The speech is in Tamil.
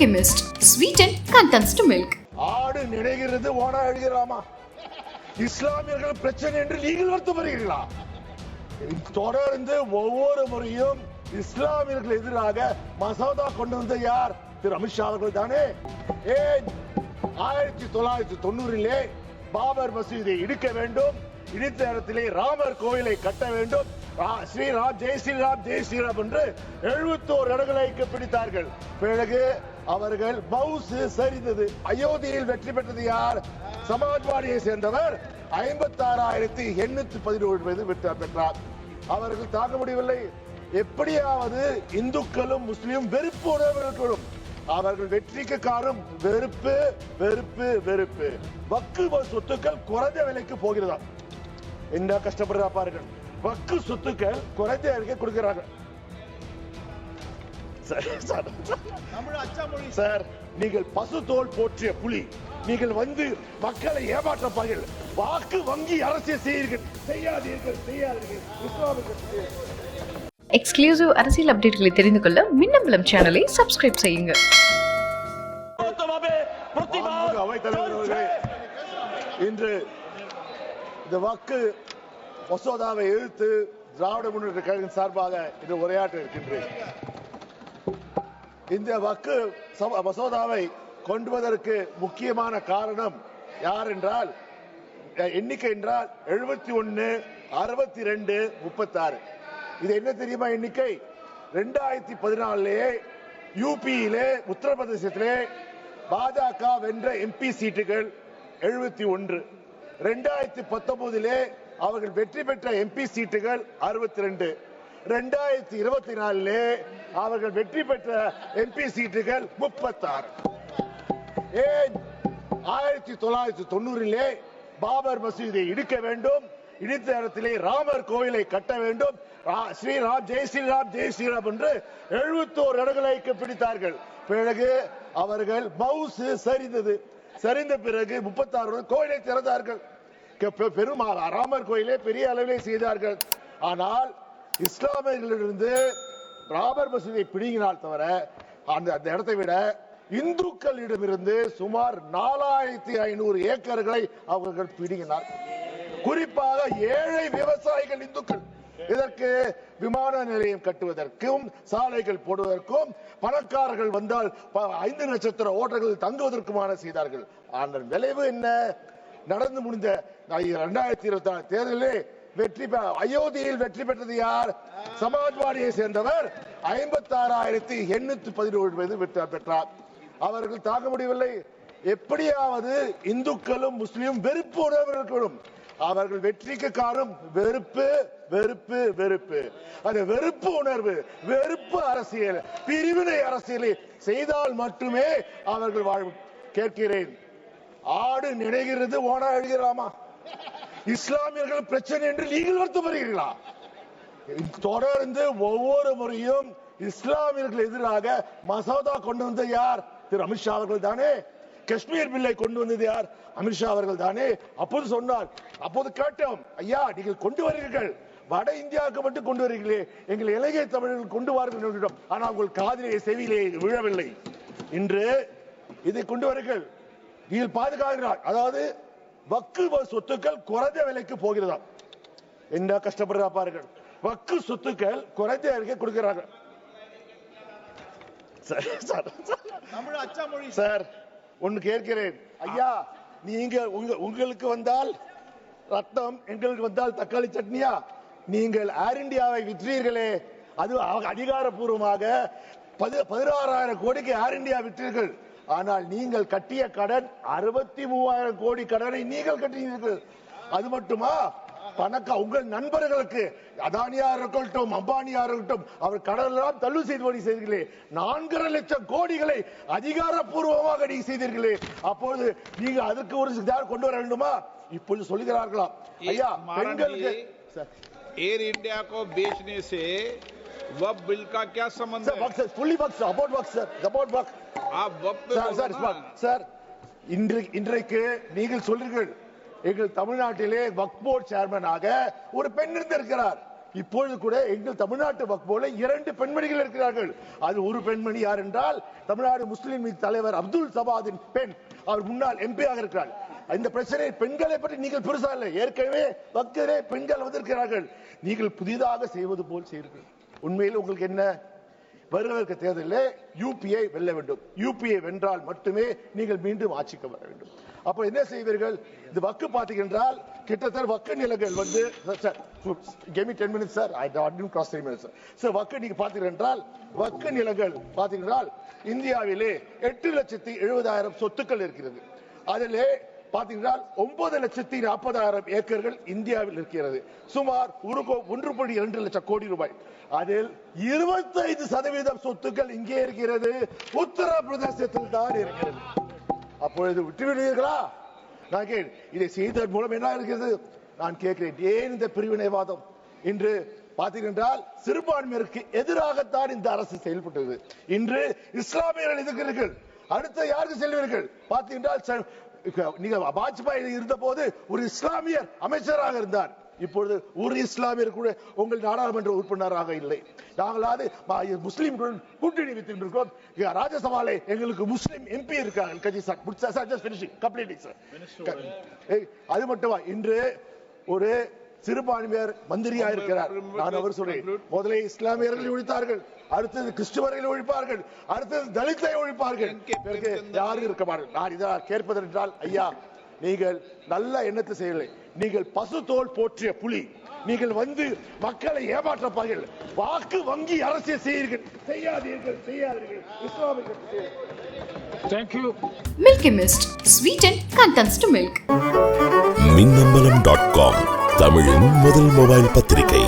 Alchemist. Sweeten contents to milk. ஆடு நினைகிறது ஓனா எழுதுகிறாமா இஸ்லாமியர்கள் பிரச்சனை என்று நீங்கள் வருத்தப்படுகிறீர்களா தொடர்ந்து ஒவ்வொரு முறையும் இஸ்லாமியர்கள் எதிராக மசோதா கொண்டு வந்த யார்? திரு அமித்ஷா அவர்கள் தானே. ஏன்? ஆயிரத்தி தொள்ளாயிரத்தி தொண்ணூறிலே பாபர் மசூதியை இடிக்க வேண்டும். இடித்த இடத்திலே ராமர் கோயிலை கட்ட வேண்டும். ஸ்ரீராம் ஜெய் ஸ்ரீராம் ஜெய் ஸ்ரீராம் என்று எழுபத்தோரு இடங்களை பிடித்தார்கள். பிறகு அவர்கள் மவுசு சரிந்தது. அயோத்தியில் வெற்றி பெற்றது யார்? சமாஜ்வாடியை சேர்ந்தவர் ஐம்பத்தி ஆறாயிரத்தி எண்ணூத்தி பதினோரு பேர் வெற்றி பெற்றார். அவர்கள் தாங்க முடியவில்லை. எப்படியாவது இந்துக்களும் முஸ்லீம் வெறுப்பு உணர்வுகளும் அவர்கள் வெற்றிக்கு காரணம் வெறுப்பு வெறுப்பு வெறுப்பு. வக்கு சொத்துக்கள் குறைந்த விலைக்கு போகிறதா என்ன கஷ்டப்படுறா பாருங்கள். வக்கு சொத்துக்கள் குறைந்த விலைக்கு கொடுக்கிறார்கள் சார், நீங்கள் பசு தோல் போற்றிய புலி. நீங்கள் வந்து மக்களை ஏமாற்ற பாருங்கள் வாக்கு வங்கி அரசியல் செய்யுங்கள் செய்யாதீர்கள் செய்யாதீர்கள். எக்ஸ்க்ளூசிவ் அரசியல் அப்டேட்களை தெரிந்து கொள்ள மின்னம்பலம் சேனலை சப்ஸ்கிரைப் செய்யுங்க. இன்று இந்த வாக்கு மசோதாவை எதிர்த்து திராவிட முன்னேற்ற கழகம் சார்பாக இன்று உரையாற்ற இருக்கின்றேன். இந்த வக்கு மசோதாவை கொண்டுவதற்கு முக்கியமான காரணம் யார் என்றால் எண்ணிக்கை என்றால் எழுபத்தி ஒன்னு அறுபத்தி ரெண்டு முப்பத்தாறு. இது என்ன தெரியுமா எண்ணிக்கை? ரெண்டாயிரத்தி பதினாலே யூபியிலே உத்தரப்பிரதேசத்திலே பாஜக வென்ற எம்பி சீட்டுகள் எழுபத்தி ஒன்று. ரெண்டாயிரத்தி பத்தொன்பதிலே அவர்கள் வெற்றி பெற்ற எம்பி சீட்டுகள் அறுபத்தி ரெண்டு ரெண்டாயிரத்தி இருபத்தி நாலுல அவர்கள் வெற்றி பெற்ற எம்பி சீட்டுகள் முப்பத்தாறு. ஆயிரத்தி தொள்ளாயிரத்தி தொண்ணூறிலே பாபர் மசூதியை இடிக்க வேண்டும். இடித்த இடத்திலே ராமர் கோயிலை கட்ட வேண்டும். ரா- ஸ்ரீராம் ஜெய் ஸ்ரீராம் ஜெய் ஸ்ரீராம் என்று எழுபத்தோரு இடங்களை பிடித்தார்கள். பிறகு அவர்கள் மவுசு சரிந்தது. சரிந்த பிறகு முப்பத்தாறு கோயிலை திறந்தார்கள். பெருமாள் ராமர் கோயிலை பெரிய அளவிலே செய்தார்கள். ஆனால் இஸ்லாமியர்களிலிருந்து ராமர் மசூதியை பிடுங்கினால் தவிர அந்த அந்த இடத்தை விட இந்துக்களிடமிருந்து சுமார் நாலாயிரத்தி ஐநூறு ஏக்கர்களை அவர்கள் பிடுங்கினார். குறிப்பாக ஏழை விவசாயிகள் இந்துக்கள். இதற்கு விமான நிலையம் கட்டுவதற்கும் சாலைகள் போடுவதற்கும் பணக்காரர்கள் வந்தால் ஐந்து நட்சத்திர ஓட்டர்கள் தங்குவதற்குமான செய்தார்கள். ஆனால் விளைவு என்ன? நடந்து முடிந்த இரண்டாயிரத்தி இருபத்தி ஆறு தேர்தலிலே வெற்றி அயோத்தியில் வெற்றி பெற்றது யார்? சமாஜ்வாடியை சேர்ந்தவர் ஐம்பத்தி ஆறாயிரத்தி எண்ணூத்தி பதினோரு பேர் வெற்றி பெற்றார். அவர்கள் தாக்க முடியவில்லை. எப்படியாவது இந்துக்களும் முஸ்லிம் வெறுப்பு இருக்கணும் அவர்கள் வெற்றிக்கு காரணம் வெறுப்பு வெறுப்பு வெறுப்பு. அந்த வெறுப்பு உணர்வு வெறுப்பு அரசியல் பிரிவினை அரசியலை செய்தால் மட்டுமே அவர்கள் வாழ்வு கேட்கிறேன். ஆடு நினைகிறது ஓனா எழுகிறாமா இஸ்லாமியர்கள் பிரச்சனை என்று நீங்கள் வருத்தப்படுகிறீர்களா தொடர்ந்து ஒவ்வொரு முறையும் இஸ்லாமியர்கள் எதிராக மசோதா கொண்டு வந்த யார்? திரு அமித்ஷா அவர்கள் தானே. காஷ்மீர் பில்லை கொண்டு வந்தது யார்? அமித்ஷா அவர்கள் தானே. அப்போது சொன்னார் அப்போது கேட்டோம் ஐயா நீங்கள் கொண்டு வருகிறீர்கள். வட இந்தியாவுக்கு மட்டும் கொண்டு வருகிறீர்களே. எங்கள் இலங்கை தமிழர்கள் கொண்டு வார்கள் ஆனால் உங்கள் காதிலே செவியிலே விழவில்லை. இன்று இதை கொண்டு வருகிறீர்கள் நீங்கள் பாதுகாக்கிறார். அதாவது வக்கு சொத்துக்கள் குறைந்த விலைக்கு போகிறதா என்ன கஷ்டப்படுறா பாருங்கள். வக்கு சொத்துக்கள் குறைந்த விலைக்கு கொடுக்கிறார்கள். சார், ஒன்னு கேட்கிறேன். ஐயா நீங்க உங்க- உங்களுக்கு வந்தால் ரத்தம் எங்களுக்கு வந்தால் தக்காளி சட்னியா? நீங்கள் ஏர் இந்தியாவை விற்றீர்களே. அது அதிகாரப்பூர்வமாக பதி- பதினாறாயிரம் கோடிக்கு ஏர் இந்தியா விற்றீர்கள். ஆனால் நீங்கள் கட்டிய கடன் அறுபத்தி மூவாயிரம் கோடி கடனை நீங்கள் கட்டினீர்கள். அது மட்டுமா? பணக்க உங்கள் நண்பர்களுக்கு அதானியா இருக்கட்டும் அம்பானியா இருக்கட்டும் அவர் கடனெல்லாம் தள்ளு செய்து செய்தீர்களே. நான்கரை லட்சம் கோடிகளை அதிகாரப்பூர்வமாக நீங்க செய்தீர்களே. அப்போது நீங்க அதுக்கு ஒரு கொண்டு வர வேண்டுமா? இப்பொழுது சொல்லுகிறார்களாம். ஐயா பெண்களுக்கு ஏர் இந்தியா கோ बेचने से वह बिल का क्या संबंध சார் है வக் சார் ஃபுல்லி வக் சார் அபவுட் வக் சார் அபவுட் வக் आप वक्त पे சார் बोलो சார் ना। ஸ்மார்ட். சார் இன்று இன்றைக்கு நீங்கள் சொல்றீர்கள் எங்கள் தமிழ்நாட்டிலே வக் போர்ட் சேர்மனாக ஒரு பெண் இருந்திருக்கிறார் இப்பொழுது கூட எங்கள் தமிழ்நாட்டு வக்போல இரண்டு பெண்மணிகள் இருக்கிறார்கள் அது ஒரு பெண்மணி யார் என்றால் தமிழ்நாடு முஸ்லிம் லீக் தலைவர் அப்துல் சபாதின் பெண் அவர் முன்னாள் எம்பியாக இருக்கிறார் இந்த பிரச்சனை பெண்களை பற்றி நீங்கள் பெருசா இல்லை ஏற்கனவே வக்கரே பெண்கள் வந்திருக்கிறார்கள் நீங்கள் புதிதாக செய்வது போல் செய்யுங்கள் உண்மையில் உங்களுக்கு என்ன? வருவதற்கு தேர்தலில் யூபிஐ வெல்ல வேண்டும். யூபிஐ வென்றால் மட்டுமே நீங்கள் மீண்டும் ஆட்சிக்கு வர வேண்டும். அப்ப என்ன செய்வீர்கள்? இந்த வக்கு பார்த்தீங்கன்றால் கிட்டத்தட்ட வக்கு நிலங்கள் வந்து sir give me 10 minutes sir I dot cross three minutes sir வக்கு நீங்க பார்த்தீங்கன்றால் வக்கு நிலங்கள் பார்த்தீங்கன்றால் இந்தியாவிலே எட்டு லட்சத்தி எழுபதாயிரம் சொத்துக்கள் இருக்கிறது. அதிலே பார்த்தீங்கன்னா ஒன்பது லட்சத்தி நாற்பதாயிரம் ஏக்கர்கள் இந்தியாவில் இருக்கிறது. சுமார் ஒரு கோ- ஒன்று புள்ளி இரண்டு லட்சம் கோடி ரூபாய். அதில் இருபத்தைந்து சதவீதம் சொத்துக்கள் இங்கே இருக்கிறது. உத்தரப்பிரதேசத்தில் தான் இருக்கிறது. அப்பொழுது விட்டுவிடுவீர்களா? நான் கேள் இதை செய்ததன் மூலம் என்ன இருக்கிறது? நான் கேட்கிறேன் ஏன் இந்த பிரிவினைவாதம்? இன்று பார்த்தீர்கள் சிறுபான்மையருக்கு எதிராகத்தான் இந்த அரசு செயல்பட்டது. இன்று இஸ்லாமியர்கள் எதிர்க்கிறீர்கள். அடுத்த யாருக்கு செல்வீர்கள்? பார்த்தீர்கள் ச- நீங்க வாஜ்பாய் இருந்த போது ஒரு இஸ்லாமியர் அமைச்சராக இருந்தார். இப்பொழுது ஒரு இஸ்லாமியர் கூட உங்கள் நாடாளுமன்ற உறுப்பினராக இல்லை. நாங்களாவது முஸ்லிம்களுடன் கூட்டணி வைத்திருக்கிறோம் ராஜ்யசபாலே எங்களுக்கு முஸ்லிம் எம்பி இருக்காங்க. சார் ஏய், அது மட்டுமா? இன்று ஒரு சிறுபான்மையர் மந்திரியா இருக்கிறார் நான் அவர் சொல்றேன். முதலே இஸ்லாமியர்களை ஒழித்தார்கள். அடுத்தது கிறிஸ்துவர்களை ஒழிப்பார்கள். அடுத்தது தலித்தை ஒழிப்பார்கள். பிறகு யாரும் இருக்க மாட்டார்கள். நான் இதை கேட்பது என்றால் ஐயா நீங்கள் நல்ல எண்ணத்தை செய்யவில்லை. நீங்கள் பசு தோல் போற்றிய புலி. நீங்கள் வந்து மக்களை ஏமாற்றப்பார்கள். வாக்கு வங்கி அரசியல் செய்யுங்கள் செய்யாதீர்கள் செய்யாதீர்கள். இஸ்லாமியர்கள் செய்யுங்கள். Milky Mist, sweeten contents to milk. Minnambalam dot com தமிழின் முதல் மொபைல் பத்திரிகை.